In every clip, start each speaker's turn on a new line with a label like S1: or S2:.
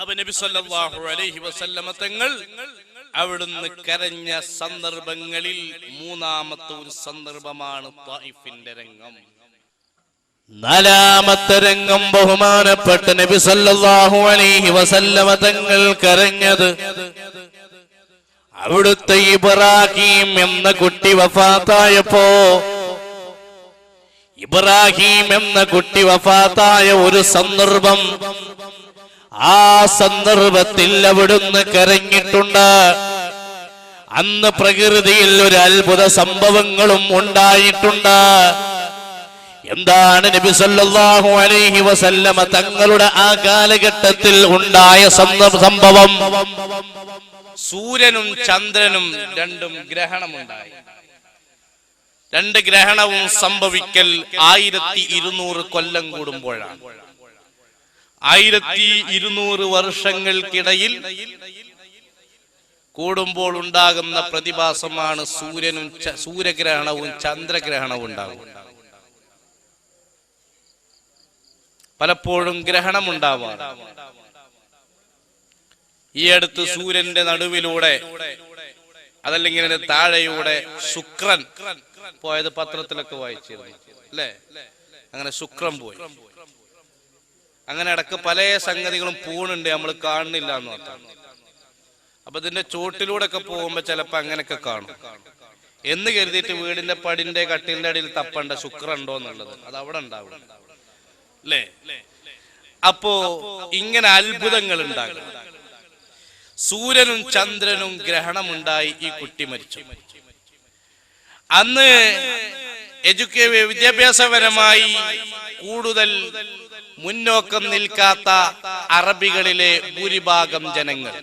S1: അപ്പൊ നബി സല്ലല്ലാഹു അലൈഹി വസല്ലമ തങ്ങൾ അവിടുന്ന് കരഞ്ഞ സന്ദർഭങ്ങളിൽ മൂന്നാമത്തെ ഒരു സന്ദർഭമാണ് തായിഫിന്റെ രംഗം.
S2: നാലാമത്തെ രംഗം ബഹുമാനപ്പെട്ട നബി സല്ലല്ലാഹു അലൈഹി വസല്ലമ തങ്ങൾ കരഞ്ഞത് അവിടുത്തെ ഇബ്രാഹീം എന്ന കുട്ടി വഫാത്തായപ്പോ. ഇബ്രാഹിം എന്ന കുട്ടി വഫാത്തായ ഒരു സന്ദർഭം ആ സന്ദർഭത്തിൽ അവിടുന്ന് കരഞ്ഞിട്ടുണ്ട്. അന്ന് പ്രകൃതിയിൽ ഒരു അത്ഭുത സംഭവങ്ങളും ഉണ്ടായിട്ടുണ്ട്. എന്താണ് നബി സല്ലല്ലാഹു അലൈഹി വസല്ലമ തങ്ങളുടെ ആ കാലഘട്ടത്തിൽ ഉണ്ടായ സംഭവം?
S1: സൂര്യനും ചന്ദ്രനും രണ്ടും ഗ്രഹണമുണ്ടായി. രണ്ട് ഗ്രഹണവും സംഭവിക്കൽ ആയിരത്തി ഇരുന്നൂറ് കൊല്ലം കൂടുമ്പോഴാണ്. ആയിരത്തി ഇരുന്നൂറ് വർഷങ്ങൾക്കിടയിൽ കൂടുമ്പോൾ ഉണ്ടാകുന്ന പ്രതിഭാസമാണ് സൂര്യനും സൂര്യഗ്രഹണവും ചന്ദ്രഗ്രഹണവും ഉണ്ടാകും. പലപ്പോഴും ഗ്രഹണം ഉണ്ടാവാം. ഈ അടുത്ത് സൂര്യന്റെ നടുവിലൂടെ അതല്ലെങ്കിൽ താഴെയൂടെ ശുക്രൻ പോയത് പത്രത്തിലൊക്കെ വായിച്ചിരുന്നു. അല്ലേ? അങ്ങനെ ശുക്രൻ പോയി. അങ്ങനെ ഇടയ്ക്ക് പല സംഗതികളും പൂണുണ്ട് നമ്മൾ കാണുന്നില്ല എന്ന് പറഞ്ഞു അപ്പൊ ഇതിന്റെ ചോട്ടിലൂടെ ഒക്കെ പോകുമ്പോ ചിലപ്പോ അങ്ങനെയൊക്കെ കാണും. എന്ന് കരുതിയിട്ട് വീടിന്റെ പടിന്റെ കട്ടിലിന്റെ അടിയിൽ തപ്പണ്ട ശുക്രൻ ഉണ്ടോ എന്നുള്ളത്. അത് അവിടെ ഉണ്ടാവും. അല്ലേ? അപ്പോ ഇങ്ങനെ അത്ഭുതങ്ങൾ ഉണ്ടാകും സൂര്യനും ചന്ദ്രനും ഗ്രഹണം ഉണ്ടായി ഈ കുട്ടി മരിച്ചു. അന്ന് എഡ്യൂക്കേ വിദ്യാഭ്യാസപരമായി കൂടുതൽ മുന്നോക്കം നിൽക്കാത്ത അറബികളിലെ ഭൂരിഭാഗം ജനങ്ങൾ.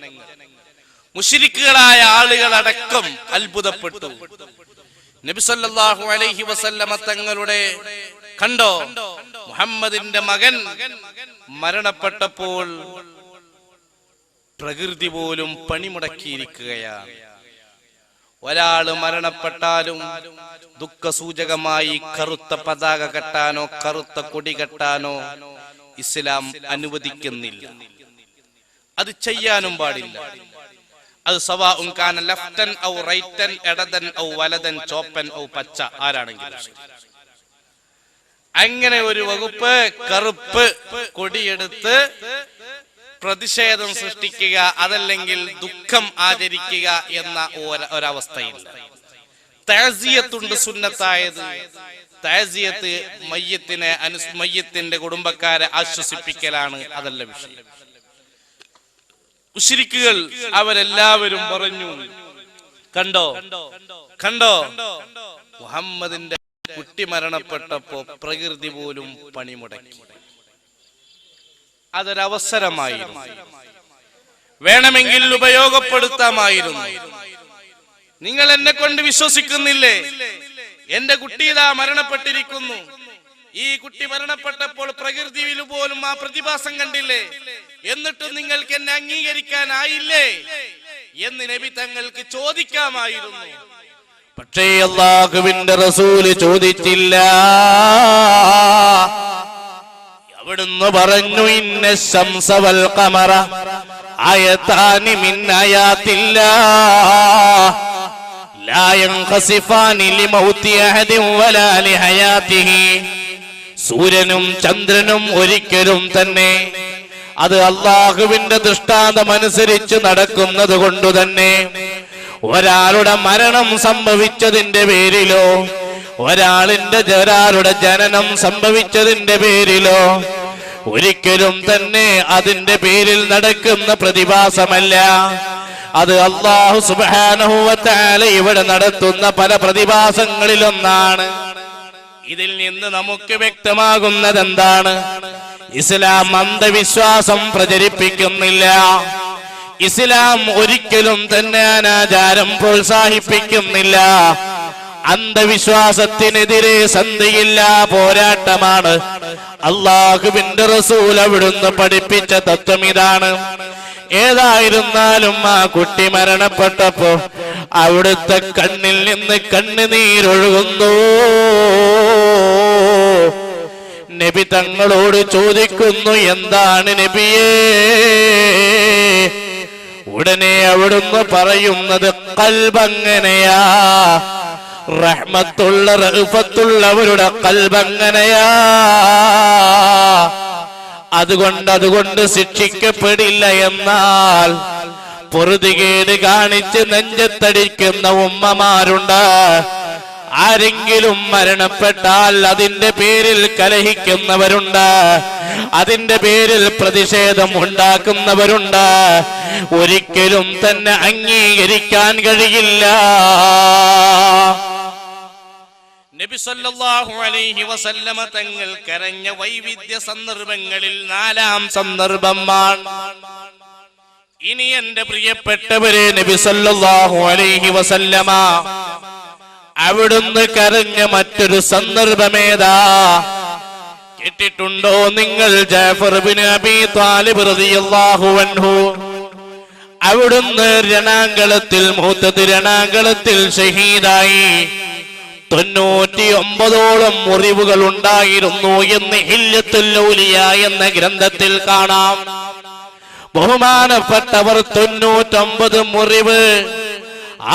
S1: മുഷിരിക്കുകളായ ആളുകളടക്കം അത്ഭുതപ്പെട്ടു. നബിസല്ലാഹു അലൈഹി വസല്ലമ തങ്ങളുടെ കണ്ടോ? മുഹമ്മദിന്റെ മകൻ മരണപ്പെട്ടപ്പോൾ പ്രകൃതി പോലും പണിമുടക്കിയിരിക്കുകയാണ്. ഒരാൾ മരണപ്പെട്ടാലും ദുഃഖസൂചകമായി കറുത്ത പതാക കെട്ടാനോ കറുത്ത കൊടി കെട്ടാനോ ഇസ്ലാം അനുവദിക്കുന്നില്ല. അത് ചെയ്യാനും പാടില്ല. അത് സവാ ഉൻകാന ലെഫ്റ്റൻ ഔ റൈറ്റൻ ഇടതൻ ഔ വലതൻ ചോപ്പൻ ഔ പച്ച ആരാണെങ്കിലും അങ്ങനെ ഒരു വകുപ്പ് കറുപ്പ് കൊടിയെടുത്ത് പ്രതിഷേധം സൃഷ്ടിക്കുക അതല്ലെങ്കിൽ ദുഃഖം ആചരിക്കുക എന്ന ഒരവസ്ഥയിൽ താസിയത്തുണ്ട് സുന്നത്തായത്. താസിയത്ത് മയ്യത്തിനെ അനുസ് മയ്യത്തിന്റെ കുടുംബക്കാരെ ആശ്വസിപ്പിക്കലാണ് അതല്ല വിഷയം. ഉശിരിക്കുകൾ അവരെല്ലാവരും പറഞ്ഞു. കണ്ടോ? കണ്ടോ? മുഹമ്മദിന്റെ കുട്ടി മരണപ്പെട്ടപ്പോ പ്രകൃതി പോലും പണിമുടക്കി. അതൊരവസരമായിരുന്നു. വേണമെങ്കിൽ ഉപയോഗപ്പെടുത്താമായിരുന്നു. നിങ്ങൾ എന്നെ കൊണ്ട് വിശ്വസിക്കുന്നില്ലേ? എന്റെ കുട്ടി ഇതാ മരണപ്പെട്ടിരിക്കുന്നു. ഈ കുട്ടി മരണപ്പെട്ടപ്പോൾ പ്രകൃതിയിൽ പോലും ആ പ്രതിഭാസം കണ്ടില്ലേ? എന്നിട്ടും നിങ്ങൾക്ക് എന്നെ അംഗീകരിക്കാനായില്ലേ? എന്ന് നബി തങ്ങൾക്ക് ചോദിക്കാമായിരുന്നു.
S2: പക്ഷേ അള്ളാഹുവിന്റെ റസൂൽ ചോദിച്ചില്ല. അവിടുന്ന് പറഞ്ഞു ഇന്ന ശംസവൽ കമറ ആയത്താനി മിന്നയാത്തില്ല. لا ينخسفان لموت أحد ولا لحياته സൂര്യനും ചന്ദ്രനും ഒരിക്കലും തന്നെ അത് അള്ളാഹുവിന്റെ ദൃഷ്ടാന്തം അനുസരിച്ച് നടക്കുന്നത് കൊണ്ട് തന്നെ ഒരാളുടെ മരണം സംഭവിച്ചതിന്റെ പേരിലോ ഒരാളിന്റെ ഒരാളുടെ ജനനം സംഭവിച്ചതിന്റെ പേരിലോ ഒരിക്കലും തന്നെ അതിന്റെ പേരിൽ നടക്കുന്ന പ്രതിഭാസമല്ല അത് അള്ളാഹു സുബാനഹുവത്താല ഇവിടെ നടത്തുന്ന പല പ്രതിഭാസങ്ങളിലൊന്നാണ്. ഇതിൽ നിന്ന് നമുക്ക് വ്യക്തമാകുന്നത് എന്താണ് ഇസ്ലാം അന്ധവിശ്വാസം പ്രചരിപ്പിക്കുന്നില്ല. ഇസ്ലാം ഒരിക്കലും തന്നെ അനാചാരം പ്രോത്സാഹിപ്പിക്കുന്നില്ല. അന്ധവിശ്വാസത്തിനെതിരെ സന്ധിയില്ല പോരാട്ടമാണ്. അള്ളാഹുവിന്റെ റസൂൽ അവിടുന്ന് പഠിപ്പിച്ച തത്വം ഇതാണ്. ഏതായിരുന്നാലും ആ കുട്ടി മരണപ്പെട്ടപ്പോ അവിടുത്തെ കണ്ണിൽ നിന്ന് കണ്ണുനീരൊഴുകുന്നു. നബി തങ്ങളോട് ചോദിക്കുന്നു എന്താണ് നബിയേ? ഉടനെ അവിടുന്ന് പറയുന്നത് കൽബങ്ങനെയാ. റഹ്മത്തുള്ള റഹ്ഫത്തുള്ളവരുടെ കൽബങ്ങനെയാ. അതുകൊണ്ട് അതുകൊണ്ട് ശിക്ഷിക്കപ്പെടില്ല എന്നാൽ പൊറുതികേട് കാണിച്ച് നെഞ്ചത്തടിക്കുന്ന ഉമ്മമാരുണ്ട്. ആരെങ്കിലും മരണപ്പെട്ടാൽ അതിന്റെ പേരിൽ കലഹിക്കുന്നവരുണ്ട്. അതിന്റെ പേരിൽ പ്രതിഷേധം ഉണ്ടാക്കുന്നവരുണ്ട്. ഒരിക്കലും തന്നെ അംഗീകരിക്കാൻ കഴിയില്ല.
S1: അലൈഹി വസല്ലമ തങ്ങൾ കരഞ്ഞ വൈവിധ്യ സന്ദർഭങ്ങളിൽ നാലാം
S2: സന്ദർഭമാണ്. ഇനി എന്റെ പ്രിയപ്പെട്ടവരെ നബി സല്ലല്ലാഹു അലൈഹി വസല്ലമ അവിടുന്ന് കരഞ്ഞ മറ്റൊരു സന്ദർഭമേതാ? കേട്ടിട്ടുണ്ടോ നിങ്ങൾ ബിൻ അൻഹു? അവിടുന്ന് രണാങ്കളത്തിൽ മൂത്തത് രണാങ്കളത്തിൽ ഷഹീദായി. തൊണ്ണൂറ്റി ഒമ്പതോളം മുറിവുകൾ ഉണ്ടായിരുന്നു എന്ന് ഹില്ലത്തുല്ലൂലിയ എന്ന ഗ്രന്ഥത്തിൽ കാണാം. ബഹുമാനപ്പെട്ടവർ തൊണ്ണൂറ്റൊമ്പത് മുറിവ്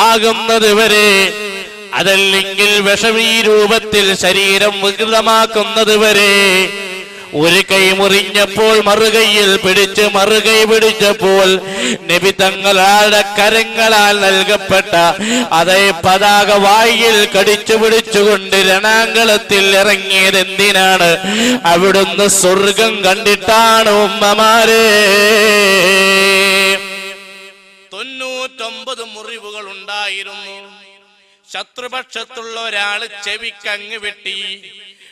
S2: ആകുന്നത് വരെ അതല്ലെങ്കിൽ വിഷമീ രൂപത്തിൽ ശരീരം വികൃതമാക്കുന്നത് വരെ ഒരു കൈ മുറിഞ്ഞപ്പോൾ മറുകൈയിൽ പിടിച്ച് മറുകൈ പിടിച്ചപ്പോൾ നബി തങ്ങളുടെ കരങ്ങളാൽ നൽകപ്പെട്ട അതേ പതാക വായിൽ കടിച്ചു പിടിച്ചുകൊണ്ട് രണാങ്കളത്തിൽ ഇറങ്ങിയത് എന്തിനാണ് അവിടുന്ന് സ്വർഗം കണ്ടിട്ടാണ് ഉമ്മമാരെ.
S1: തൊണ്ണൂറ്റൊമ്പത് മുറിവുകൾ ഉണ്ടായിരുന്നു ശത്രുപക്ഷത്തുള്ള ഒരാൾ ചെവിക്കങ്ങ് വെട്ടി.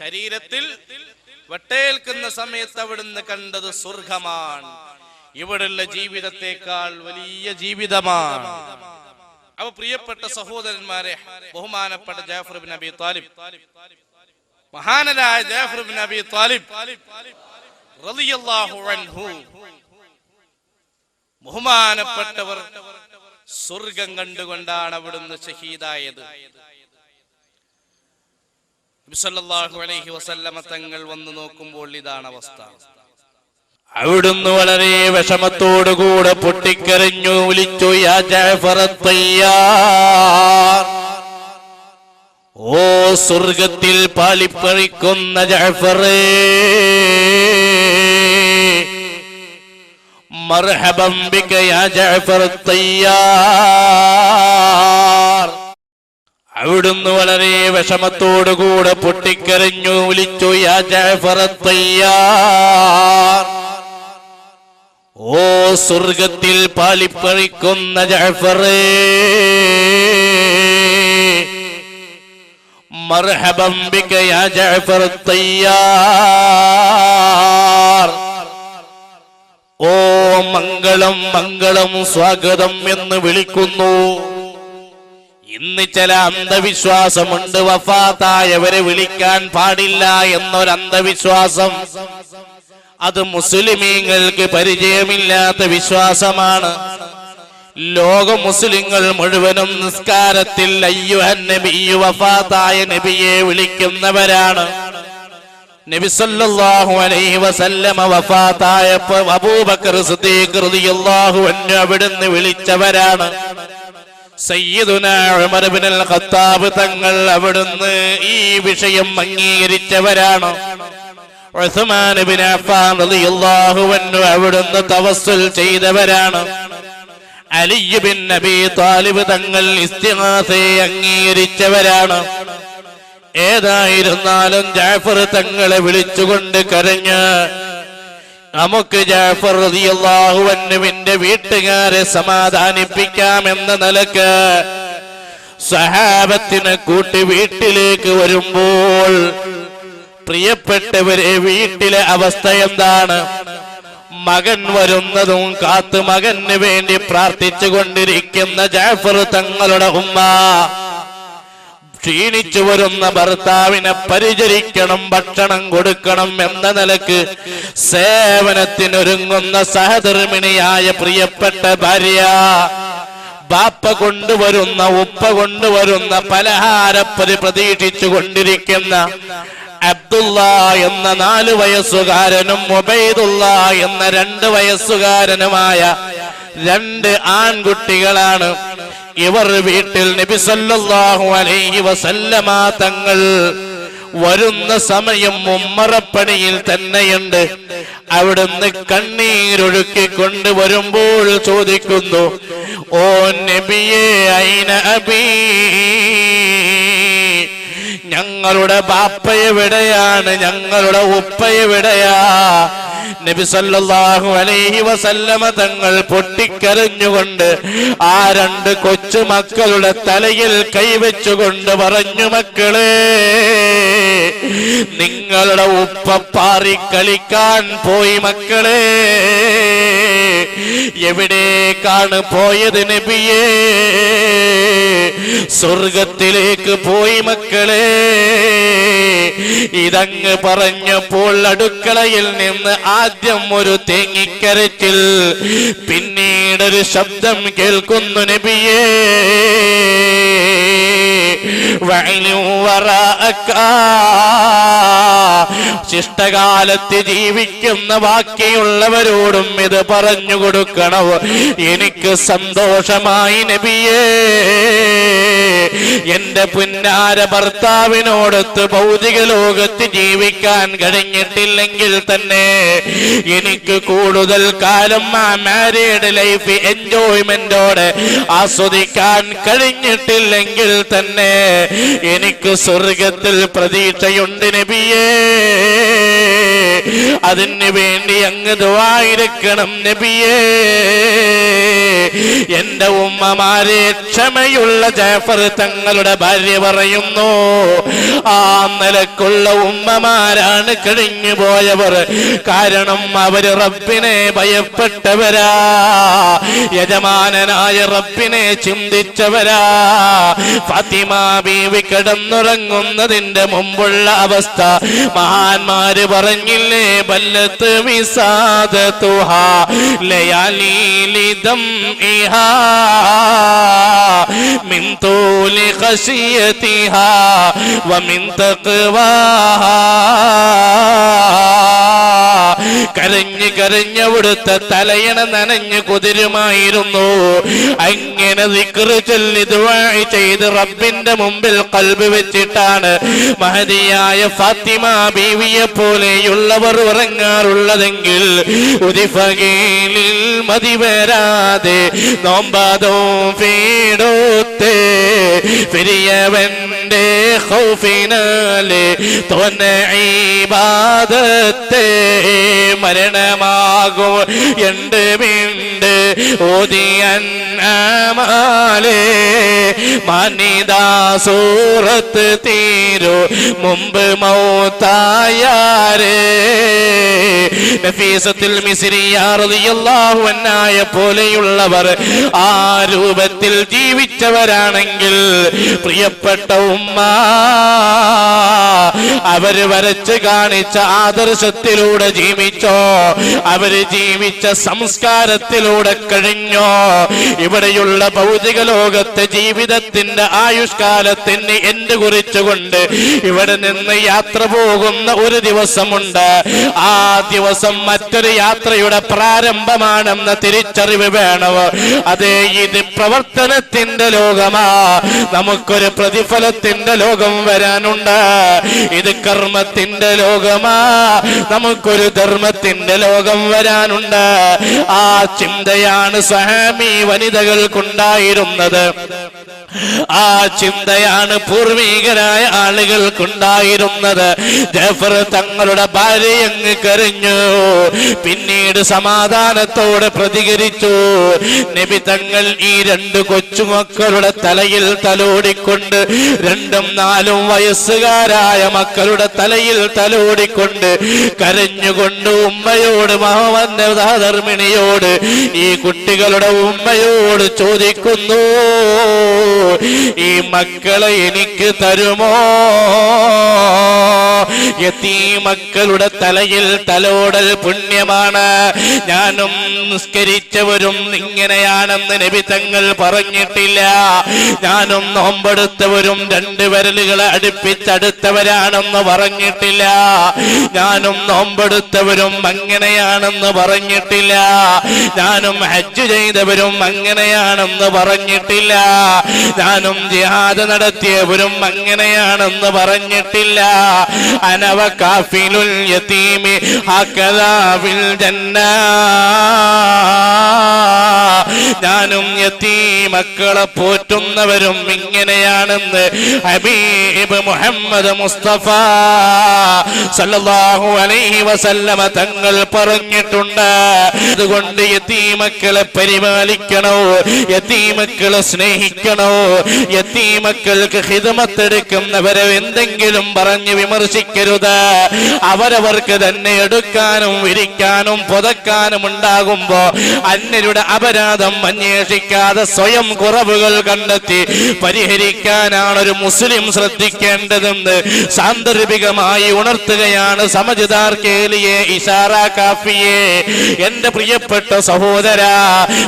S1: ശരീരത്തിൽ വട്ടേൽക്കുന്ന സമയത്ത് അവിടുന്ന് കണ്ടത് സ്വർഗമാണ് ഇവിടുള്ള ജീവിതത്തെക്കാൾ വലിയ ജീവിതമാണ്. അവ പ്രിയപ്പെട്ട സഹോദരന്മാരെ ബഹുമാനപ്പെട്ട ജാഫർ ബിൻ അബി താലിബ്. മഹാനരായ ജാഫർ ബിൻ അബി താലിബ് റളിയല്ലാഹു അൻഹു ബഹുമാനപ്പെട്ടവർ സ്വർഗം കണ്ടുകൊണ്ടാണ് അവിടുന്ന് ഷഹീദായത്. അലൈഹി വസല്ലമ തങ്ങൾ വന്ന് നോക്കുമ്പോൾ ഇതാണ് അവസ്ഥ.
S2: അവിടുന്ന് വളരെ വിഷമത്തോടുകൂടെ പൊട്ടിക്കരഞ്ഞു വിളിച്ചു യാ ഓ സ്വർഗത്തിൽ പാലിപ്പഴിക്കുന്ന ജാഫറേ മർഹബം ബിക യാ ജഅഫർ തയ്യാർ അവിടുന്ന് വളരെ വിഷമത്തോടുകൂടെ പൊട്ടിക്കരഞ്ഞു വിളിച്ചു യാ ജഅഫർ തയ്യാർ ഓ സ്വർഗത്തിൽ പാലിപ്പഴിക്കുന്ന ജഅഫറേ മർഹബം ബിക യാ ജഅഫർ തയ്യാർ ഓ മംഗളം മംഗളം സ്വാഗതം എന്ന് വിളിക്കുന്നു. ഇന്ന് ചില അന്ധവിശ്വാസമുണ്ട്. വഫാത്തായവരെ വിളിക്കാൻ പാടില്ല എന്നൊരു അന്ധവിശ്വാസം അത് മുസ്ലിമീങ്ങൾക്ക് പരിചയമില്ലാത്ത വിശ്വാസമാണ്. ലോക മുസ്ലിങ്ങൾ മുഴുവനും നിസ്കാരത്തിൽ അയ്യുഹൻ നബിയു വഫാത്തായ നബിയെ വിളിക്കുന്നവരാണ്. നബി സല്ലല്ലാഹു അലൈഹി വസല്ലമ അബൂബക്കർ സിദ്ദീഖ് റളിയല്ലാഹു അൻഹു അവിടുന്ന് വിളിച്ചവരാണ്. ഉമർ ഇബ്നുൽ ഖത്താബ് തങ്ങൾ അവിടുന്ന് ഈ വിഷയം അംഗീകരിച്ചവരാണ്. ഉസ്മാൻ അഫ്ഫാൻ റളിയല്ലാഹു അൻഹു അവിടുന്ന് തവസ്സുൽ ചെയ്തവരാണ്. അലി ബിൻ നബി താലിബ് തങ്ങൾ അംഗീകരിച്ചവരാണ്. ഏതായിരുന്നാലും ജാഫർ തങ്ങളെ വിളിച്ചുകൊണ്ട് കരഞ്ഞ് നമുക്ക് ജാഫർ റതിയല്ലാഹുവന്നുവിന്റെ വീട്ടുകാരെ സമാധാനിപ്പിക്കാം എന്ന നിലയ്ക്ക് സഹാബത്തിനെ കൂട്ടി വീട്ടിലേക്ക് വരുമ്പോൾ പ്രിയപ്പെട്ടവരെ വീട്ടിലെ അവസ്ഥ എന്താണ്? മകൻ വരുന്നതും കാത്ത് മകന് വേണ്ടി പ്രാർത്ഥിച്ചു കൊണ്ടിരിക്കുന്ന ജാഫർ തങ്ങളുടെ ഉമ്മ ക്ഷീണിച്ചു വരുന്ന ഭർത്താവിനെ പരിചരിക്കണം ഭക്ഷണം കൊടുക്കണം എന്ന നിലയ്ക്ക് സേവനത്തിനൊരുങ്ങുന്ന സഹധർമ്മിണിയായ പ്രിയപ്പെട്ട ഭാര്യ ബാപ്പ കൊണ്ടുവരുന്ന ഉപ്പ കൊണ്ടുവരുന്ന പലഹാരപ്പതി പ്രതീക്ഷിച്ചു കൊണ്ടിരിക്കുന്ന അബ്ദുള്ള എന്ന നാല് വയസ്സുകാരനും മുബൈദുള്ള എന്ന രണ്ട് വയസ്സുകാരനുമായ രണ്ട് ആൺകുട്ടികളാണ് ഇവർ വീട്ടിൽ നബി സല്ലല്ലാഹു അലൈഹി വസല്ലമ തങ്ങൾ വരുന്ന സമയം മുമ്മറപ്പണിയിൽ തന്നെയുണ്ട്. അവിടുന്ന് കണ്ണീരൊഴുക്കി കൊണ്ടുവരുമ്പോൾ ചോദിക്കുന്നു ഓ നബിയെ ഐന അബീ? ഞങ്ങളുടെ ബാപ്പയെവിടെയാണ് ഞങ്ങളുടെ ഉപ്പ എവിടെയാ നബി സല്ലല്ലാഹു അലൈഹി വസല്ലമ തങ്ങൾ പൊട്ടിക്കരഞ്ഞുകൊണ്ട് ആ രണ്ട് കൊച്ചു മക്കളുടെ തലയിൽ കൈവച്ചുകൊണ്ട് പറഞ്ഞു മക്കളെ നിങ്ങളുടെ ഉപ്പ പാറി കളിക്കാൻ പോയി മക്കളെ. എവിടേക്കാണ് പോയത് നബിയേ? സ്വർഗത്തിലേക്ക് പോയി മക്കളെ. ഇതങ്ങ് പറഞ്ഞപ്പോൾ അടുക്കളയിൽ നിന്ന് ആദ്യം ഒരു തേങ്ങിക്കരച്ചിൽ പിന്നീടൊരു ശബ്ദം കേൾക്കുന്നു നബിയേ. ശിഷ്ടകാലത്ത് ജീവിക്കുന്ന ബാക്കിയുള്ളവരോടും ഇത് പറഞ്ഞു കൊടുക്കണം. എനിക്ക് സന്തോഷമായി നബിയേ. എന്റെ പുന്നാര ഭർത്താവിനോടൊത്ത് ഭൗതിക ലോകത്ത് ജീവിക്കാൻ കഴിഞ്ഞിട്ടില്ലെങ്കിൽ തന്നെ എനിക്ക് കൂടുതൽ കാലം ആ മാരീഡ് ലൈഫ് എൻജോയ്മെന്റോടെ ആസ്വദിക്കാൻ കഴിഞ്ഞിട്ടില്ലെങ്കിൽ തന്നെ എനിക്ക് സ്വർഗത്തിൽ പ്രതീക്ഷയുണ്ട് നബിയേ. അതിന് വേണ്ടി അങ്ങ് ദുവായിരിക്കണം നബിയേ. എന്റെ ഉമ്മമാരെ ക്ഷമയുള്ള ജാഫർ തങ്ങളുടെ ഭാര്യ പറയുന്നു ആ നിലക്കുള്ള ഉമ്മമാരാണ് കഴിഞ്ഞു പോയവർ കാരണം അവർ റബ്ബിനെ ഭയപ്പെട്ടവരാ യജമാനനായ റബ്ബിനെ ചിന്തിച്ചവരാ. ഫാത്തിമ ബീവി കിടന്നുറങ്ങുന്നതിന്റെ മുമ്പുള്ള അവസ്ഥ. മഹാന്മാര് പറഞ്ഞില്ലേ ബല്ലത്ത് ലയാലീലിദം ഇഹാ കരഞ്ഞ് കരഞ്ഞവിടുത്തെ തലയണ നനഞ്ഞ് കുതിരുമായിരുന്നു. അങ്ങനെ ദിക്റ് ചൊല്ലി ദുആ ചെയ്ത് റബ്ബിന്റെ മുമ്പിൽ കൽബ് വെച്ചിട്ടാണ് മഹതിയായ ഫാത്തിമ ബീവിയെ പോലെയുള്ളവർ ഉറങ്ങാറുള്ളതെങ്കിൽ മതി വരാതെ നോമ്പാതോ വീടോത്തേ പെരിയവന്റെ ഹൗഫിനാലെ തോന്ന മരണമാകും. എന്റെ വീണ്ട് മാലേ മാനിതാ സൂറത്ത് തീരു മുമ്പ് മൗത്തായാരേ. നഫീസത്തിൽ മിസിരിയാറിയാഹുവനായ പോലെയുള്ളവർ ആ രൂപത്തിൽ ജീവിച്ചവരാണെങ്കിൽ പ്രിയപ്പെട്ട ഉമ്മ അവർ വരച്ച് കാണിച്ച ആദർശത്തിലൂടെ ജീവിച്ചോ അവർ ജീവിച്ച സംസ്കാരത്തിലൂടെ കഴിഞ്ഞോ? ഇവിടെയുള്ള ഭൗതിക ലോകത്തെ ജീവിതത്തിന്റെ ആയുഷ്കാലത്തിന് എന്ത് കുറിച്ചുകൊണ്ട് ഇവിടെ നിന്ന് യാത്ര പോകുന്ന ഒരു ദിവസമുണ്ട്. ആ ദിവസം മറ്റൊരു യാത്രയുടെ പ്രാരംഭമാണെന്ന തിരിച്ചറിവ് വേണം. അതെ ഇത് പ്രവർത്തനത്തിന്റെ ലോകമാ. നമുക്കൊരു പ്രതിഫലത്തിന്റെ ലോകം വരാനുണ്ട്. ഇത് കർമ്മത്തിന്റെ ലോകമാ. നമുക്കൊരു ധർമ്മത്തിന്റെ ലോകം വരാനുണ്ട്. ആ ചിന്തയാണ് സഹാമി വനിതകൾക്കുണ്ടായിരുന്നത്. ആ ചിന്തയാണ് പൂർവീകരായ ആളുകൾക്കുണ്ടായിരുന്നത്. ജഫർ തങ്ങളുടെ ഭാര്യ അങ്ങ് കരഞ്ഞു. പിന്നീട് സമാധാനത്തോടെ പ്രതികരിച്ചു. നബി തങ്ങൾ ഈ രണ്ട് കൊച്ചുമക്കളുടെ തലയിൽ തലോടിക്കൊണ്ട് രണ്ടും നാലും വയസ്സുകാരായ മക്കളുടെ തലയിൽ തലോടിക്കൊണ്ട് കരഞ്ഞുകൊണ്ട് ഉമ്മയോട് മഹമ്മദ് ഈ കുട്ടികളുടെ ഉമ്മയോട് ചോദിക്കുന്നു. ഈ മക്കളെ എനിക്ക് തരുമോ? എത്തീ മക്കളുടെ തലയിൽ തലോടൽ പുണ്യമാണ്. ഞാനും നിസ്കരിച്ചവരും ഇങ്ങനെയാണെന്ന് നബി തങ്ങൾ പറഞ്ഞിട്ടില്ല. ഞാനും നോമ്പെടുത്തവരും രണ്ട് വിരലുകളെ അടുപ്പിച്ചടുത്തവരാണെന്ന് പറഞ്ഞിട്ടില്ല. ഞാനും നോമ്പെടുത്തവരും അങ്ങനെയാണെന്ന് പറഞ്ഞിട്ടില്ല. ഞാനും ഹജ്ജ് ചെയ്തവരും അങ്ങനെയാണെന്ന് പറഞ്ഞിട്ടില്ല. ഞാനും ജിഹാദ് നടത്തിയവരും അങ്ങനെയാണെന്ന് പറഞ്ഞിട്ടില്ല. അനവ കാഫിലുൽ യതീമി ഹക്കദാ ഫിൽ ജന്ന. ഞാനും യതീമക്കളെ പോറ്റുന്നവരും ഇങ്ങനെയാണെന്ന് ഹബീബ് മുഹമ്മദ് മുസ്തഫ സല്ലല്ലാഹു അലൈഹി വസല്ലമ തങ്ങൾ പറഞ്ഞിട്ടുണ്ട്. അതുകൊണ്ട് യത്തീമക്കളെ പരിപാലിക്കണോ? യത്തീമക്കളെ സ്നേഹിക്കണോ? യതീമക്കൾക്ക് ഹിതമത്തെടുക്കുന്നവരെ എന്തെങ്കിലും പറഞ്ഞ് വിമർശിക്കരുത്. അവരവർക്ക് തന്നെ എടുക്കാനും വിരിക്കാനും പുതക്കാനും ഉണ്ടാകുമ്പോ അന്യരുടെ അപരാധം അന്വേഷിക്കാതെ സ്വയം കുറവുകൾ കണ്ടെത്തി പരിഹരിക്കാനാണ് ഒരു മുസ്ലിം ശ്രദ്ധിക്കേണ്ടതെന്ന് സാന്ദർഭികമായി ഉണർത്തുകയാണ് സമജിദാർ കേലിയെ ഇഷാറ കാഫിയെ. എന്റെ പ്രിയപ്പെട്ട സഹോദര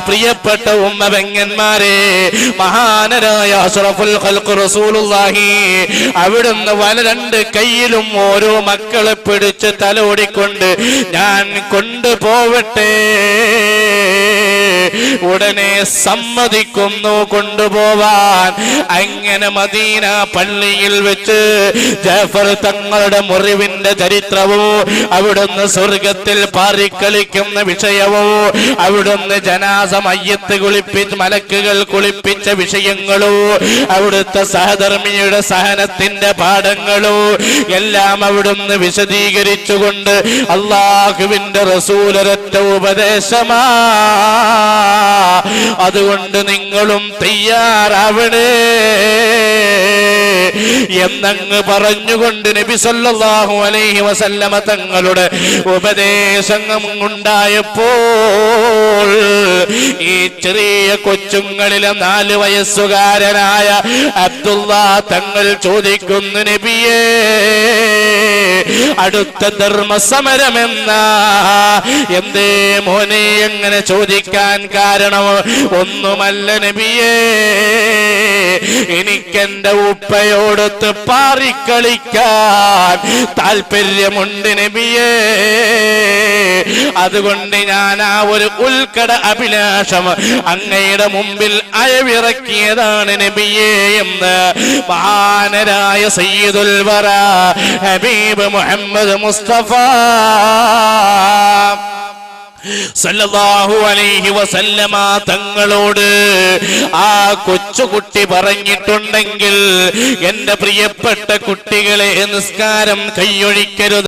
S2: പ്രിയപ്പെട്ട ഉമ്മ പെങ്ങന്മാരെ മഹാനരായ അഷ്റഫുൽ റസൂലുള്ളാഹി അവിടുന്ന് വല രണ്ട് കയ്യിലും ഓരോ മക്കളെ പിടിച്ച് തലോടിക്കൊണ്ട് ഞാൻ കൊണ്ടുപോവട്ടെ. ഉടനെ സമ്മതിക്കുന്നു കൊണ്ടുപോവാൻ. അങ്ങനെ മദീന പള്ളിയിൽ വെച്ച് ജാഫർ തങ്ങളുടെ മുറിവിന്റെ ചരിത്രവും അവിടുന്ന് സ്വർഗത്തിൽ പാറിക്കളിക്കുന്ന വിഷയവും അവിടുന്ന് ജനാസ മയ്യത്ത് കുളിപ്പിച്ച് മലക്കുകൾ കുളിപ്പിച്ച വിഷയങ്ങളും അവിടുത്തെ സഹധർമ്മിയുടെ സഹനത്തിന്റെ പാഠങ്ങളും എല്ലാം അവിടുന്ന് വിശദീകരിച്ചുകൊണ്ട് അള്ളാഹുവിന്റെ റസൂലരറ്റ ഉപദേശമാ അതുകൊണ്ട് നിങ്ങളും തയ്യാറാവണേ എന്നങ്ങ് പറഞ്ഞുകൊണ്ട് നബി സല്ലല്ലാഹു അലൈഹി വസല്ലമ തങ്ങളുടെ ഉപദേശങ്ങൾ ഉണ്ടായപ്പോൾ ഈ ചെറിയ കൊച്ചുങ്ങളിലെ നാല് വയസ്സുകാരനായ അബ്ദുള്ള തങ്ങൾ ചോദിക്കുന്നു നബിയേ അടുത്ത ധർമ്മസമരമെന്ന? എന്തേ മോനെ എങ്ങനെ ചോദിക്കാൻ കാരണം? ഒന്നുമല്ല നബിയേ എനിക്കെന്റെ ഉപ്പയോടൊത്ത് പാറിക്കളിക്കാൻ താല്പര്യമുണ്ട് നബിയേ. അതുകൊണ്ട് ഞാൻ ആ ഒരു ഉൽക്കട അഭിലാഷം അങ്ങയുടെ മുമ്പിൽ അയവിറക്കിയതാണ് നബിയേ എന്ന് മഹാനരായ സയ്യിദുൽ വറ ഹബീബ് മുഹമ്മദ് മുസ്തഫ. സല്ലല്ലാഹു അലൈഹി വസല്ലമ തങ്ങളോട് ആ കൊച്ചുകുട്ടി പറഞ്ഞിട്ടുണ്ടെങ്കിൽ എന്റെ പ്രിയപ്പെട്ട കുട്ടികളെ നിസ്കാരം കൈയൊഴിക്കരുത്.